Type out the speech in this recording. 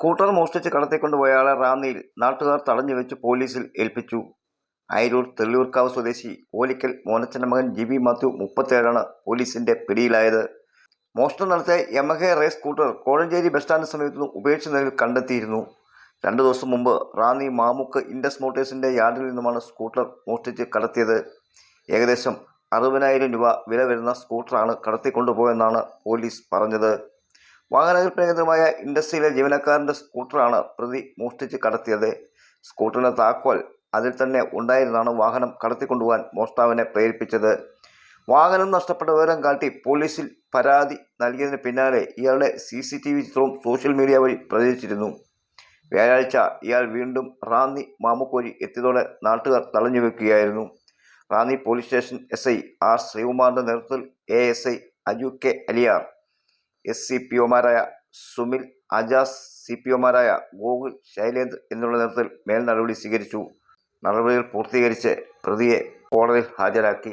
Scooter മോഷ്ടിച്ച് കടത്തിക്കൊണ്ടുപോയ റാന്നിയിൽ നാട്ടുകാർ തടഞ്ഞു വെച്ച് പോലീസിൽ ഏൽപ്പിച്ചു. അയരൂർ തെള്ളിയൂർക്കാവ് സ്വദേശി ഓലിക്കൽ മോനച്ചന്റെ മകൻ ജി ബി മാത്യു മുപ്പത്തേഴാണ് പോലീസിന്റെ പിടിയിലായത്. മോഷണം നടത്തിയ Yamaha Ray scooter Kozhencherry bus സ്റ്റാൻഡിന് സമീപത്ത് നിന്ന് ഉപേക്ഷിച്ച നിലയിൽ കണ്ടെത്തിയിരുന്നു. രണ്ടു ദിവസം മുമ്പ് റാന്നി മാമുക്ക് ഇൻഡസ് മോട്ടേഴ്സിന്റെ യാർഡിൽ നിന്നുമാണ് സ്കൂട്ടർ മോഷ്ടിച്ച് കടത്തിയത്. ഏകദേശം അറുപതിനായിരം രൂപ വില വരുന്ന സ്കൂട്ടറാണ് കടത്തിക്കൊണ്ടുപോയെന്നാണ് പോലീസ് പറഞ്ഞത്. വാഹനവിൽപ്പന കേന്ദ്രമായ ഇൻഡസ്ട്രിയിലെ ജീവനക്കാരന്റെ സ്കൂട്ടറാണ് പ്രതി മോഷ്ടിച്ച് കടത്തിയത്. സ്കൂട്ടറിന്റെ താക്കോൽ അതിൽ തന്നെ ഉണ്ടായിരുന്നാണ് വാഹനം കടത്തിക്കൊണ്ടുപോകാൻ മോഷ്ടാവിനെ പ്രേരിപ്പിച്ചത്. വാഹനം നഷ്ടപ്പെട്ട വിവരം കാട്ടി പോലീസിൽ പരാതി നൽകിയതിന് പിന്നാലെ ഇയാളുടെ സി സി ടി വി ചിത്രവും സോഷ്യൽ മീഡിയ വഴി പ്രചരിച്ചിരുന്നു. വ്യാഴാഴ്ച ഇയാൾ വീണ്ടും റാന്നി മാമുക്കോരി എത്തിയതോടെ നാട്ടുകാർ തളഞ്ഞു വെക്കുകയായിരുന്നു. Ranni police station S I R ശ്രീകുമാറിന്റെ നേതൃത്വത്തിൽ A S I Aju K Aliyar S C P ഒമാരായ Sumil Ajas C P ഒമാരായ ഗോകുൽ ശൈലേന്ദ് എന്നുള്ള നേതൃത്വത്തിൽ മേൽ നടപടി സ്വീകരിച്ചു. നടപടികൾ പൂർത്തീകരിച്ച് പ്രതിയെ കോടതിയിൽ ഹാജരാക്കി.